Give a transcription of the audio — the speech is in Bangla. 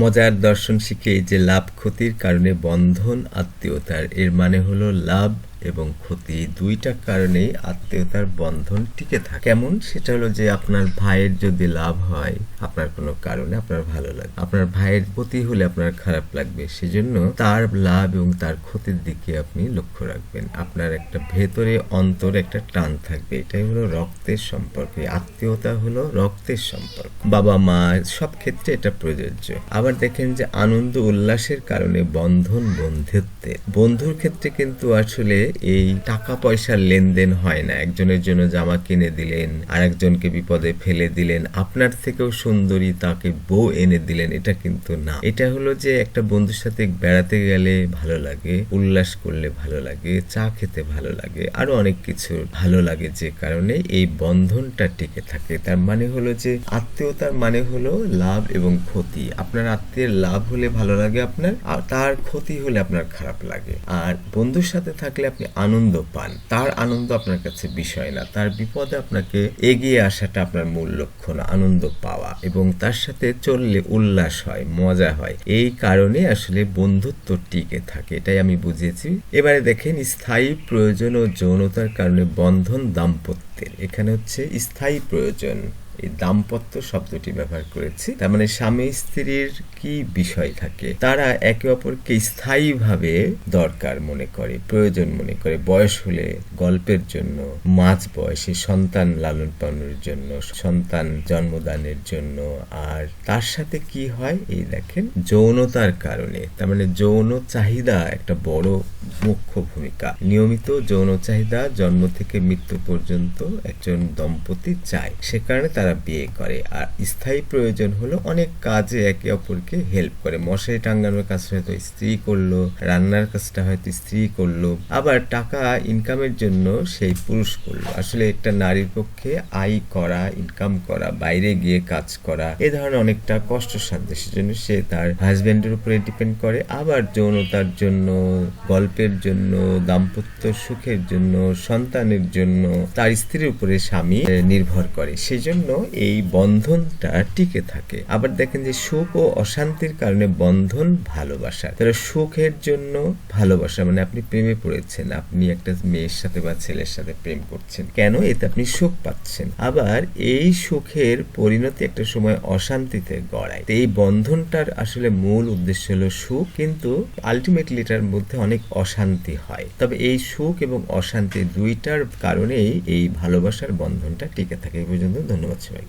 মজার দর্শন শিখে যে লাভ ক্ষতির কারণে বন্ধন আত্মীয়তার এর মানে হলো লাভ এবং ক্ষতি দুইটা কারণেই আত্মীয়তার বন্ধন টিকে থাকে। কেমন? সেটা হলো যে আপনার ভাইয়ের যদি লাভ হয়, আপনার কোনো কারণে আপনার ভালো লাগবে আপনার ভাইয়ের ক্ষতি হলে আপনার খারাপ লাগবে। সেজন্য তার লাভ এবং তার ক্ষতির দিকে আপনি লক্ষ্য রাখবেন। আপনার একটা ভেতরে অন্তর একটা টান থাকবে। এটাই হলো রক্তের সম্পর্ক। আত্মীয়তা হলো রক্তের সম্পর্ক। বাবা মা, সব ক্ষেত্রে এটা প্রযোজ্য। আবার দেখেন যে আনন্দ উল্লাসের কারণে বন্ধন বন্ধুত্বের। বন্ধুর ক্ষেত্রে কিন্তু আসলে এই টাকা পয়সার লেনদেন হয় না। একজনের জন্য জামা কিনে দিলেন আর একজনকে বিপদে ফেলে দিলেন। আপনার থেকেও সুন্দরী তাকে বউ এনে দিলেন, এটা কিন্তু না। এটা হলো যে একটা বন্ধুর সাথে বেড়াতে গেলে ভালো লাগে, উল্লাস করলে ভালো লাগে, চা খেতে ভালো লাগে, আরও অনেক কিছু ভালো লাগে যে কারণে এই বন্ধনটা টিকে থাকে। তার মানে হলো যে আত্মীয়তার মানে হলো লাভ এবং ক্ষতি। আপনার আত্মীয়ের লাভ হলে ভালো লাগে আপনার, আর তার ক্ষতি হলে আপনার খারাপ লাগে। আর বন্ধুর সাথে থাকলে আপনি আনন্দ পান। তার আনন্দ আপনার কাছে বিষয় না। তার বিপদে আপনাকে এগিয়ে আসাটা আপনার মূল লক্ষ্য না, আনন্দ পাওয়া। এবং তার সাথে চললে উল্লাস হয়, মজা হয়। এই কারণে আসলে বন্ধুত্ব টিকে থাকে, এটাই আমি বুঝিয়েছি। এবারে দেখেন, স্থায়ী প্রয়োজন ও যৌনতার কারণে বন্ধন দাম্পত্যের। এখানে হচ্ছে স্থায়ী প্রয়োজন। এই দাম্পত্য শব্দটি ব্যবহার করেছি। তার মানে স্বামী স্ত্রীর কি বিষয় থাকে? তারা একে অপরকে স্থায়ীভাবে দরকার মনে করে, প্রয়োজন মনে করে। বয়স হলে গল্পের জন্য, মাঝ বয়সে সন্তান লালন পালনের জন্য, সন্তান জন্মদানের জন্য। আর তার সাথে কি হয়? এই দেখেন, যৌনতার কারণে। তার মানে যৌন চাহিদা একটা বড় মুখ্য ভূমিকা। নিয়মিত যৌন চাহিদা জন্ম থেকে মৃত্যু পর্যন্ত একজন দম্পতি চায়। সে কারণে তারা বিয়ে করে। আর স্থায়ী প্রয়োজন হলো অনেক কাজে একে অপরকে হেল্প করে। মশারি টাঙ্গানোর কাজ হয়তো স্ত্রী করল, রান্নার কাজটা হয়তো স্ত্রী করল, আবার টাকা ইনকামের জন্য সেই পুরুষ করল। আসলে একটা নারীর পক্ষে আয় করা ইনকাম করা, বাইরে গিয়ে কাজ করা, এ ধরনের অনেকটা কষ্টসাধ্য। সেজন্য সে তার হাজবেন্ডের উপরে ডিপেন্ড করে। আবার যৌনতার জন্য গল্পের জন্য, দাম্পত্য সুখের জন্য, সন্তানের জন্য, তার স্ত্রীর উপরে স্বামী নির্ভর করে। সেজন্য এই বন্ধনটা টিকে থাকে। আবার দেখেন যে সুখ ও অশান্তির কারণে বন্ধন ভালোবাসা। তাহলে সুখের জন্য ভালোবাসা মানে আপনি প্রেমে পড়েছেন, আপনি একটা মেয়ের সাথে বা ছেলের সাথে প্রেম করছেন, কেন এতে আপনি সুখ পাচ্ছেন? আবার এই সুখের পরিণতি একটা সময় অশান্তিতে গড়ায়। এই বন্ধনটার আসলে মূল উদ্দেশ্য হলো সুখ, কিন্তু আলটিমেটলি এটার মধ্যে অনেক অশান্তি হয়। তবে এই সুখ এবং অশান্তি দুইটার কারণেই এই ভালোবাসার বন্ধনটা টিকে থাকে। এই পর্যন্ত ধন্যবাদ সবাইকে।